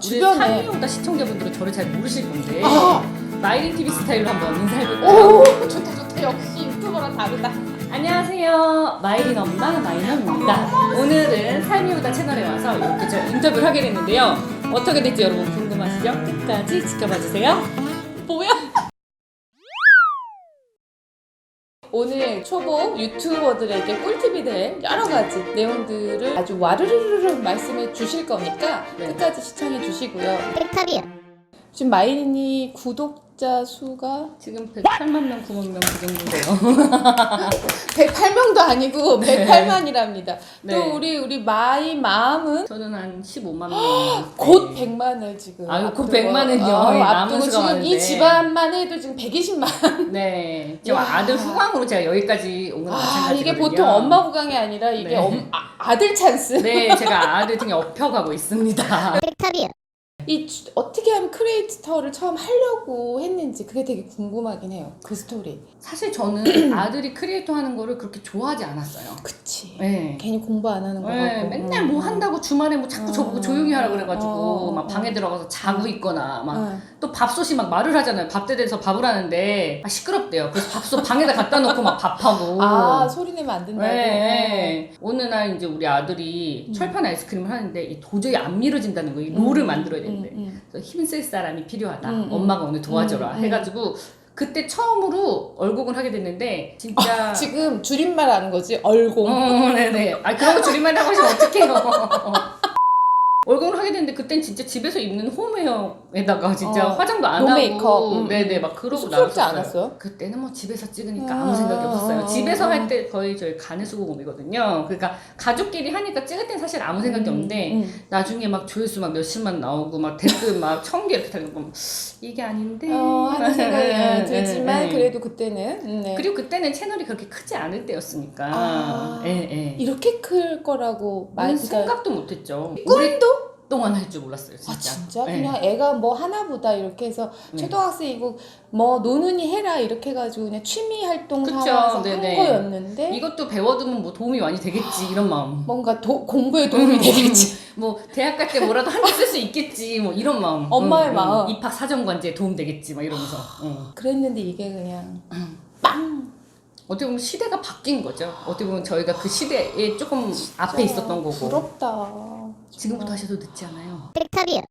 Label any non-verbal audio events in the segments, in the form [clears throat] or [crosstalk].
주변에. 사미오다 시청자분들은 저를 잘 모르실 건데 아, 마이린 TV 스타일로 한번 인사해볼까요? 오 좋다 좋다 역시 유튜버랑 다르다. 안녕하세요. 마이린 엄마 마이린입니다. 오늘은 삶이오다 채널에 와서 이렇게 저 인터뷰를 하게 됐는데요. 어떻게 될지 여러분 궁금하시죠? 끝까지 지켜봐 주세요. 오늘 초보 유튜버들에게 꿀팁이 될 여러 가지 내용들을 아주 와르르르 말씀해 주실 거니까 네. 끝까지 시청해 주시고요. 백탑이요. 지금 마이린이 구독 자 수가 지금 108만 명, 9만 명 그 정도 돼요. 108명도 아니고 네. 108만이랍니다. 네. 또 우리 우리 마이 마음은 저는 한 15만 명. [gasps] 곧 100만을 지금 아유, 곧 앞두고, 100만 은요. 어, 예, 남은 앞두고 수가 지금 많은데. 이 집안만 해도 지금 120만 네. [laughs] 저 야. 아들 후광으로 제가 여기까지 온 건 아 마찬가지거든요. 이게 보통 엄마 구강이 아니라 이게 네. 엄, 아, 아들 찬스 네, 제가 아들 등에 업혀가고 있습니다. [laughs] 백탑이요. 이 주- 어떻게 하면 크리에이터를 처음 하려고 했는지 그게 되게 궁금하긴 해요 그 스토리 사실 저는 [clears throat] 아들이 크리에이터 하는 거를 그렇게 좋아하지 않았어요. 그치 네. 괜히 공부 안 하는 거 네, 같고 맨날 뭐 한다고 주말에 뭐 자꾸 저보고 음. 조용히 하라 그래가지고 어, 막 방에 들어가서 자고 있거나 막 응. 또 밥솥이 막 말을 하잖아요. 돼서 밥을 하는데 아, 시끄럽대요. 그래서 밥솥 방에다 갖다 놓고 막 밥하고. 아 소리 내면 안 된다고 네. 어느 날 이제 우리 아들이 음. 철판 아이스크림을 하는데 이 도저히 안 밀어진다는 거예요. 이 롤을 만들어야 되는데. 음, 음. 그래서 힘쓸 사람이 필요하다. 음, 음. 엄마가 오늘 도와줘라. 음, 음. 해가지고 그때 처음으로 얼곡을 하게 됐는데 진짜. 지금 줄임말 하는 거지 얼공 어, 네네. 아 그런 거 줄임말이라고 하시면 어떡해요. [laughs] [laughs] 얼굴을 하게 됐는데 그땐 진짜 집에서 입는 홈웨어 에다가 진짜 어, 화장도 안노 하고 메이크업. 음, 네네 음. 막 그러고 쑥스럽지 나왔었어요. 않았어요? 그때는 뭐 집에서 찍으니까 아, 아무 생각이 없었어요. 아, 집에서 아. 할때 거의 저희 가내수고금이거든요. 그러니까 가족끼리 하니까 찍을 땐 사실 아무 생각이 없는데 음. 나중에 막 조회수 막 몇십만 나오고 막 댓글 막 천 개 이렇게 달리고 이게 아닌데 어, 하는 생각이 [laughs] 네, 들지만 네, 네. 그래도 그때는 음, 네. 그리고 그때는 채널이 그렇게 크지 않을 때였으니까 아. 예, 예. 이렇게 클 거라고 말말 생각도 못했죠. 꿈도 동안 할 줄 몰랐어요, 진짜. 아 진짜 네. 그냥 애가 뭐 하나보다 이렇게 해서 네. 초등학생이고 뭐 노는이 해라 이렇게 해가지고 그냥 취미 활동 그쵸, 삼아서 한 네네. 거였는데 이것도 배워두면 뭐 도움이 많이 되겠지 이런 마음. 뭔가 도, 공부에 도움이 되겠지 [laughs] 뭐 대학 갈 때 뭐라도 한 개 쓸 수 있겠지 뭐 이런 마음. 엄마의 마음. 입학 사정관제에 도움 되겠지 막 이러면서. 응. 그랬는데 이게 그냥 [clears throat] 빵 어떻게 보면 시대가 바뀐 거죠. 어떻게 보면 저희가 그 시대에 조금 앞에 있었던 거고. 부럽다 지금부터 하셔도 늦지 않아요. 백탑이요.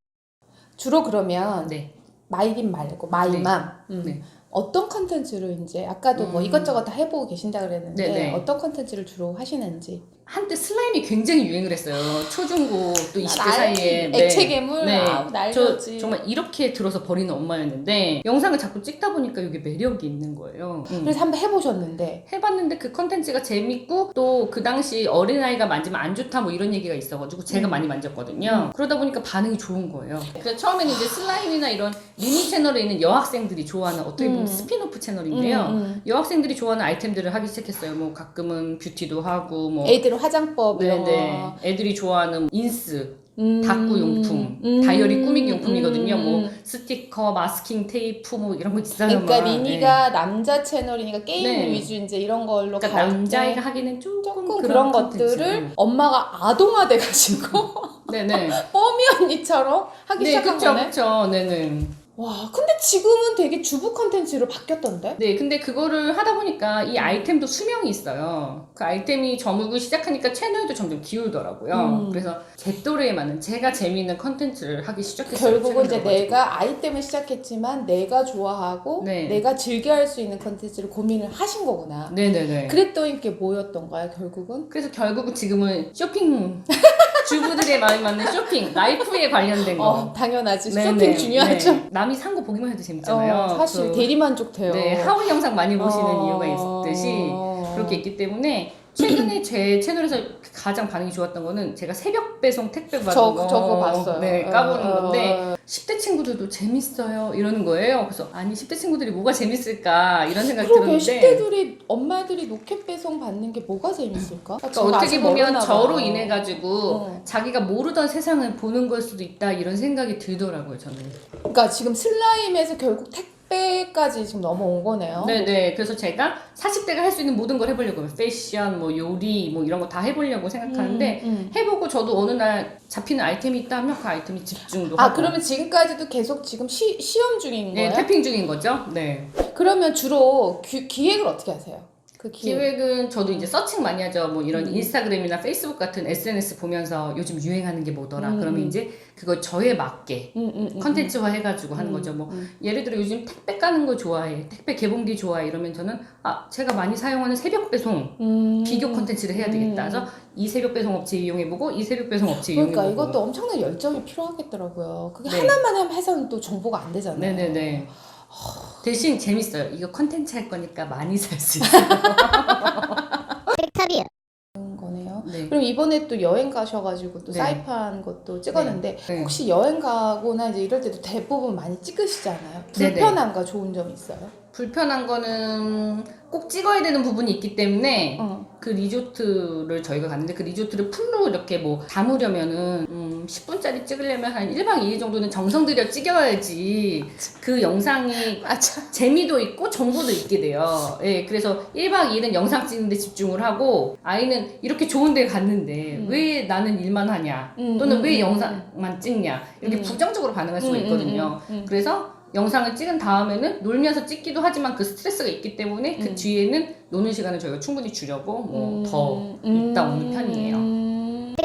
주로 그러면 네. 마이린 말고 마이맘 음. 네. 어떤 컨텐츠로 이제 아까도 뭐 음. 이것저것 다 해보고 계신다 그랬는데 네네. 어떤 컨텐츠를 주로 하시는지 한때 슬라임이 굉장히 유행을 했어요. 초중고 또 20대 날- 사이에. 액체 괴물 네. 아우, 저 날려지 정말 이렇게 들어서 버리는 엄마였는데 영상을 자꾸 찍다 보니까 이게 매력이 있는 거예요. 음. 그래서 한번 해보셨는데 해봤는데 그 컨텐츠가 재밌고 또 그 당시 어린아이가 만지면 안 좋다 뭐 이런 얘기가 있어가지고 제가 음. 많이 만졌거든요. 그러다 보니까 반응이 좋은 거예요. 그래서 처음에는 이제 슬라임이나 이런 미니 채널에 있는 여학생들이 좋아하는 어떻게 보면 음. 스피노프 채널인데요. 음, 음. 여학생들이 좋아하는 아이템들을 하기 시작했어요. 뭐 가끔은 뷰티도 하고 뭐 애들 화장법 이런 네네. 거 애들이 좋아하는 인스, 음, 다꾸 용품, 음, 다이어리 꾸미기 용품이거든요. 음, 뭐 음. 스티커, 마스킹 테이프 뭐 이런 거 있어요. 그러니까 막. 네. 리니가 남자 채널이니까 게임 네. 위주 이제 이런 걸로 그러니까 갈 남자애가 때 하기는 조금, 조금 그런, 컨텐츠. 것들을 엄마가 아동화돼 가지고 네네. 뽀미 [laughs] 언니처럼 하기 네, 시작한 그쵸, 거네. 그쵸. 네네. 와, 근데 지금은 되게 주부 컨텐츠로 바뀌었던데? 네, 근데 그거를 하다 보니까 이 아이템도 수명이 있어요. 그 아이템이 저물고 시작하니까 채널도 점점 기울더라고요. 음. 그래서 제 또래에 맞는 제가 재미있는 컨텐츠를 하기 시작했어요. 결국은 이제. 내가 아이 때문에 시작했지만 내가 좋아하고 네. 내가 즐겨 할 수 있는 컨텐츠를 고민을 하신 거구나. 네네네. 그랬더니 게 뭐였던 거야, 결국은? 그래서 결국은 지금은 쇼핑 [laughs] 주부들의 마음에 맞는 쇼핑 라이프에 관련된 거. 어, 당연하지. 네네. 쇼핑 중요하죠. 네. 남이 산 거 보기만 해도 재밌잖아요. 어, 사실 그, 대리만족 돼요. 네 하울 영상 많이 보시는 어. 이유가 있듯이 그렇게 있기 때문에 최근에 제 채널에서 가장 반응이 좋았던 거는 제가 새벽 배송 택배 받은 저, 거 저거 봤어요. 네 까보는 어, 건데 어, 10대 친구들도 재밌어요 이러는 거예요. 그래서 아니 10대 친구들이 뭐가 재밌을까 이런 생각이 그러게 들었는데 10대들이 엄마들이 로켓 배송 받는 게 뭐가 재밌을까? 그러니까 어떻게 보면 저로 인해 가지고 어. 자기가 모르던 세상을 보는 걸 수도 있다 이런 생각이 들더라고요 저는. 그러니까 지금 슬라임에서 결국 택배 40대까지 지금 넘어온 거네요. 네네. 그래서 제가 40대가 할 수 있는 모든 걸 해보려고 패션, 뭐 요리, 뭐 이런 거 다 해보려고 생각하는데 음, 음. 해보고 저도 어느 날 잡히는 아이템이 있다면 그 아이템이 집중도 아 하고. 그러면 지금까지도 계속 지금 시, 시험 중인 네, 거예요? 태핑 중인 거죠. 네. 그러면 주로 기, 기획을 어떻게 하세요? 그 기획. 기획은 저도 이제 서칭 많이 하죠. 뭐 이런 음. 인스타그램이나 페이스북 같은 SNS 보면서 요즘 유행하는 게 뭐더라. 음. 그러면 이제 그거 저에 맞게 음, 음, 음, 컨텐츠화 해가지고 하는 음, 거죠. 뭐 음. 예를 들어 요즘 택배 까는 거 좋아해. 택배 개봉기 좋아해. 이러면 저는 아 제가 많이 사용하는 새벽 배송 음. 비교 컨텐츠를 해야 되겠다. 음. 그래서 이 새벽 배송 업체 이용해보고 이 새벽 배송 업체 그러니까 이용해보고. 이것도 엄청난 열정이 필요하겠더라고요. 그게 네. 하나만 해서는 또 정보가 안 되잖아요. 네네네. 대신 재밌어요. 이거 컨텐츠 할 거니까 많이 살 수 있어요. [laughs] 그런 거네요. 네. 그럼 이번에 또 여행 가셔가지고 또 네. 사이판 것도 찍었는데 네. 혹시 여행 가거나 이제 이럴 때도 대부분 많이 찍으시잖아요. 네네. 불편함과 좋은 점 있어요? 불편한 거는 꼭 찍어야 되는 부분이 있기 때문에 어. 그 리조트를 저희가 갔는데 그 리조트를 풀로 이렇게 뭐 담으려면은 음 10분짜리 찍으려면 한 1박 2일 정도는 정성 들여 찍어야지 그 영상이 맞아. 재미도 있고 정보도 있게 돼요. 예, 그래서 1박 2일은 영상 찍는데 집중을 하고 아이는 이렇게 좋은 데 갔는데 음. 왜 나는 일만 하냐 음, 또는 음, 왜 음, 영상만 찍냐 이렇게 음. 부정적으로 반응할 수가 음, 음, 있거든요. 음, 음. 그래서 영상을 찍은 다음에는 놀면서 찍기도 하지만 그 스트레스가 있기 때문에 그 음. 뒤에는 노는 시간을 저희가 충분히 주려고 뭐 음, 더 음, 있다 오는 편이에요. 음.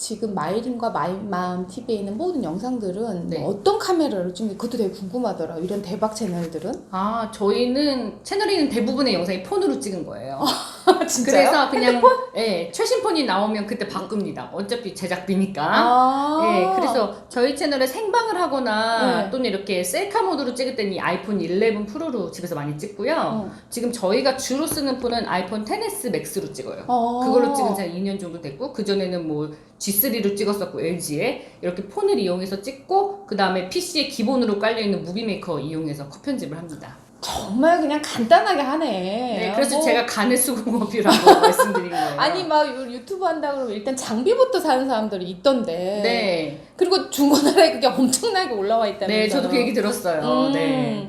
지금 마이린과 마이마음 TV에 있는 모든 영상들은 네. 뭐 어떤 카메라로 찍는 그것도 되게 궁금하더라. 이런 대박 채널들은. 아 저희는 채널이 는 대부분의 영상이 폰으로 찍은 거예요. [laughs] 진짜요? 그래서 그냥 예, 최신 폰이 나오면 그때 바꿉니다. 어차피 제작비니까. 아. 예, 그래서 저희 채널에 생방을 하거나 네. 또는 이렇게 셀카 모드로 찍을 때는 이 아이폰 11 프로로 집에서 많이 찍고요. 어. 지금 저희가 주로 쓰는 폰은 아이폰 10s 맥스로 찍어요. 어. 그걸로 찍은 지 한 2년 정도 됐고 그 전에는 뭐 G3로 찍었었고 LG에 이렇게 폰을 이용해서 찍고 그 다음에 PC에 기본으로 깔려 있는 무비메이커 이용해서 컷 편집을 합니다. 정말 그냥 간단하게 하네. 네, 그래서 뭐, 제가 간의 수공업이라고 [laughs] 말씀드린 거예요. 아니 막 유- 유튜브 한다 그러면 일단 장비부터 사는 사람들이 있던데. 네, 그리고 중고나라에 그게 엄청나게 올라와 있다면서. 네, 저도 그 얘기 들었어요. 음. 네.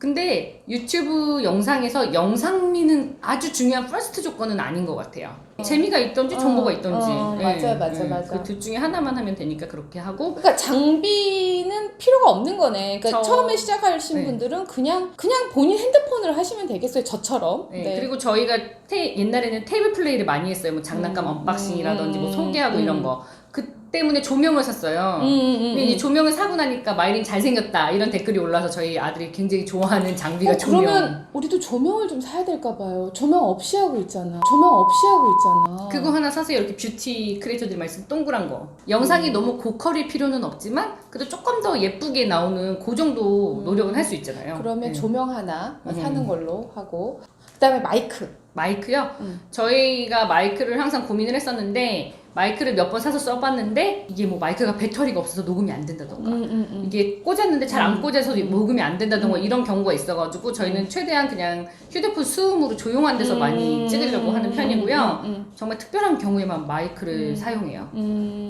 근데 유튜브 영상에서 영상미는 아주 중요한 퍼스트 조건은 아닌 것 같아요. 재미가 있던지 어, 정보가 있던지. 어, 맞아요, 맞아요, 맞아요. 그 둘 중에 하나만 하면 되니까 그렇게 하고 그러니까 장비는 필요가 없는 거네. 그러니까 저- 처음에 시작하신 네. 분들은 그냥 그냥 본인 핸드폰으로 하시면 되겠어요. 저처럼. 네, 그리고 저희가 테- 옛날에는 테이블 플레이를 많이 했어요. 뭐 장난감 음, 언박싱이라든지 뭐 음, 소개하고 음. 이런 거. 그 때문에 조명을 샀어요. 음, 음, 음, 근데 이제 조명을 사고 나니까 마이린 잘생겼다 이런 댓글이 올라서 저희 아들이 굉장히 좋아하는 장비가 어, 조명. 그러면 우리도 조명을 좀 사야 될까 봐요. 조명 없이 하고 있잖아. 조명 없이 하고 있잖아. 그거 하나 사세요. 이렇게 뷰티 크리에이터들이 많이 쓰는 동그란 거. 영상이 음. 너무 고퀄일 필요는 없지만 그래도 조금 더 예쁘게 나오는 그 정도 음. 노력은 할 수 있잖아요. 그러면 네. 조명 하나 음. 사는 걸로 하고 그다음에 마이크. 마이크요? 음. 저희가 마이크를 항상 고민을 했었는데 마이크를 몇 번 사서 써봤는데 이게 뭐 마이크가 배터리가 없어서 녹음이 안 된다던가 음, 음, 음. 이게 꽂았는데 잘안 음. 꽂아서 녹음이 안 된다던가 음. 이런 경우가 있어가지고 저희는 최대한 그냥 휴대폰 수음으로 조용한 데서 많이 찍으려고 하는 편이고요. 음, 음, 정말 특별한 경우에만 마이크를 음. 사용해요. 음.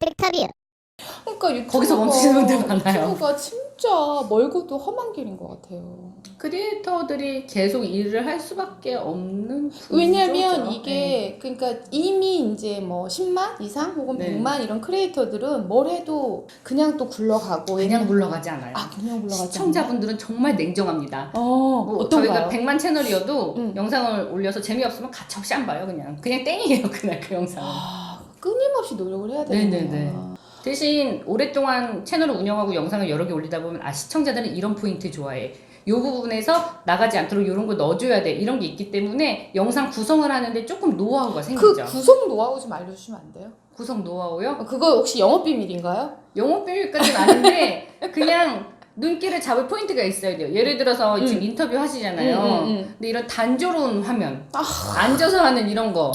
그러니까 유튜브가, 거기서 멈추시는 분들 많아요. 유튜브가 진짜 멀고도 험한 길인 것 같아요. 크리에이터들이 계속 일을 할 수밖에 없는 왜냐면 구조죠. 이게 그러니까 이미 이제 뭐 10만 이상 혹은 네. 100만 이런 크리에이터들은 뭘 해도 그냥 또 굴러가고 그냥 물러가지 않아요. 아 그냥 굴러가지 시청자분들은 정말 냉정합니다. 않나? 어뭐 어떤가요? 저희가 100만 채널이어도 음. 영상을 올려서 재미없으면 가차없이 안 봐요 그냥 그냥 땡이에요 그날 그 영상은 아 끊임없이 노력을 해야 되는구나. 네네네. 대신 오랫동안 채널을 운영하고 영상을 여러 개 올리다 보면 아 시청자들은 이런 포인트 좋아해 요 부분에서 나가지 않도록 이런 거 넣어줘야 돼 이런 게 있기 때문에 영상 구성을 하는데 조금 노하우가 그 생기죠 구성 노하우 좀 알려주시면 안 돼요? 구성 노하우요? 어, 그거 혹시 영업 비밀인가요? 영업 비밀까지는 아닌데 그냥 눈길을 잡을 포인트가 있어야 돼요 예를 들어서 지금 음. 인터뷰 하시잖아요 음, 음, 음. 근데 이런 단조로운 화면 아. 앉아서 하는 이런 거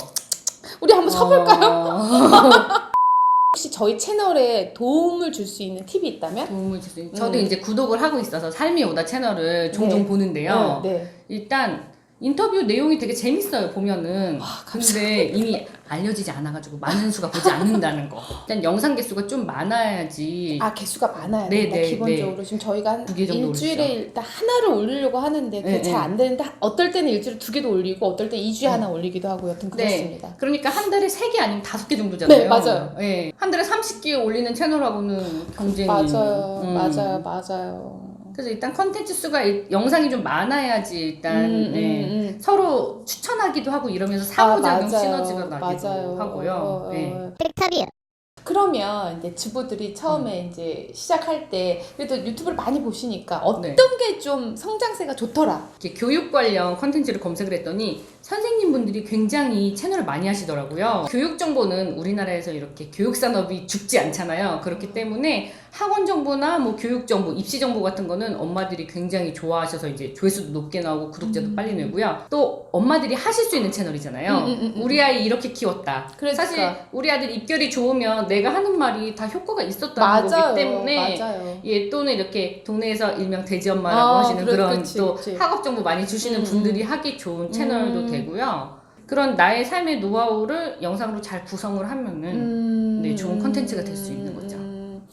우리 한번 서볼까요? 어... [laughs] 혹시 저희 채널에 도움을 줄 수 있는 팁이 있다면? 도움을 주세요. 저도 음. 이제 구독을 하고 있어서 삶이 오다 채널을 종종 네. 보는데요. 네. 일단 인터뷰 내용이 되게 재밌어요 보면은 아, 근데 이미 알려지지 않아가지고 많은 수가 보지 않는다는 거 일단 영상 개수가 좀 많아야지 아 개수가 많아요. 네, 일단 네, 기본적으로 지금 저희가 한 두개 정도 일주일에 올리죠. 일단 하나를 올리려고 하는데 그게 네, 잘 네. 안 되는데 어떨 때는 일주일에 두 개도 올리고 어떨 때 2주에 하나 올리기도 하고 여튼 그렇습니다. 그러니까 한 달에 세 개 아니면 다섯 개 정도잖아요 네, 맞아요. 예. 한 달에 30개 올리는 채널하고는 경쟁이 맞아요, 음. 맞아요, 맞아요. 그래서 일단 컨텐츠 수가 일- 영상이 좀 많아야지 일단 음, 네. 음, 음. 서로 추천하기도 하고 이러면서 상호작용 아. 시너지가 나기도 맞아요. 하고요. 어, 어, 네. 그러면 이제 주부들이 처음에 음. 이제 시작할 때 그래도 유튜브를 많이 보시니까 어떤 네. 게 좀 성장세가 좋더라. 이렇게 교육 관련 컨텐츠를 검색을 했더니 선생님분들이 굉장히 채널을 많이 하시더라고요. 교육 정보는 우리나라에서 이렇게 교육 산업이 죽지 않잖아요. 그렇기 때문에 학원 정보나 뭐 교육 정보, 입시 정보 같은 거는 엄마들이 굉장히 좋아하셔서 이제 조회수도 높게 나오고 구독자도 음. 빨리 늘고요. 또 엄마들이 하실 수 있는 채널이잖아요. 음, 음, 음, 음. 우리 아이 이렇게 키웠다. 그러니까. 사실 우리 아들 입결이 좋으면 내가 하는 말이 다 효과가 있었다는 맞아요, 거기 때문에 맞아요. 예, 또는 이렇게 동네에서 일명 돼지 엄마라고 아, 하시는 그래, 그런 그치, 또 그치. 학업 정보 많이 주시는 음, 분들이 하기 좋은 채널도 음. 되고요. 그런 나의 삶의 노하우를 영상으로 잘 구성을 하면은 음, 네, 좋은 콘텐츠가 될 수 있는 거죠. 음,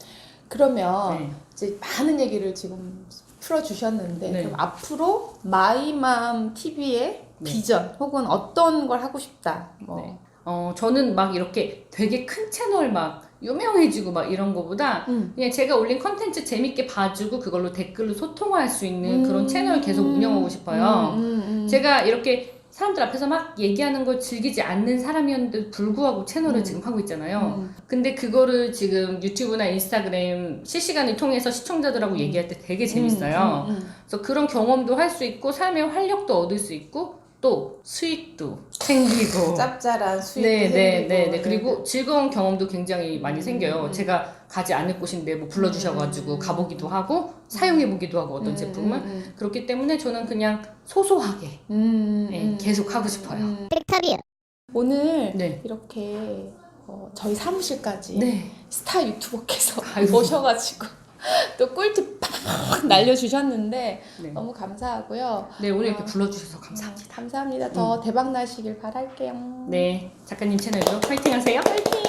그러면 네. 이제 많은 얘기를 지금 풀어주셨는데 네. 그럼 앞으로 마이맘 TV의 네. 비전 혹은 어떤 걸 하고 싶다. 뭐. 네. 어, 저는 막 이렇게 되게 큰 채널 막 유명해지고 막 이런 거보다 음. 그냥 제가 올린 컨텐츠 재밌게 봐주고 그걸로 댓글로 소통할 수 있는 그런 음. 채널 계속 운영하고 싶어요. 음, 음, 음. 제가 이렇게 사람들 앞에서 막 얘기하는 걸 즐기지 않는 사람이었는데 불구하고 채널을 음. 지금 하고 있잖아요. 음. 근데 그거를 지금 유튜브나 인스타그램 실시간을 통해서 시청자들하고 얘기할 때 되게 재밌어요. 음, 음, 음. 그래서 그런 경험도 할 수 있고 삶의 활력도 얻을 수 있고 또 수익도 생기고 [laughs] 짭짤한 수익도 네, 네, 생기고. 네, 네. 그리고 즐거운 경험도 굉장히 많이 생겨요. 음. 제가 가지 않을 곳인데 뭐 불러주셔가지고 음. 가보기도 하고 사용해보기도 하고 어떤 음, 제품을 음, 그렇기 때문에 저는 그냥 소소하게 음, 네, 음. 계속 하고 싶어요. 오늘 네. 이렇게 어, 저희 사무실까지 네. 스타 유튜버께서 아이고. [laughs] 모셔가지고 [laughs] 또 꿀팁 팍 날려주셨는데 네. 너무 감사하고요. 네, 오늘 이렇게 어. 불러주셔서 감사합니다. 감사합니다. 더 대박 나시길 바랄게요. 네, 작가님 채널도 파이팅 하세요. 파이팅!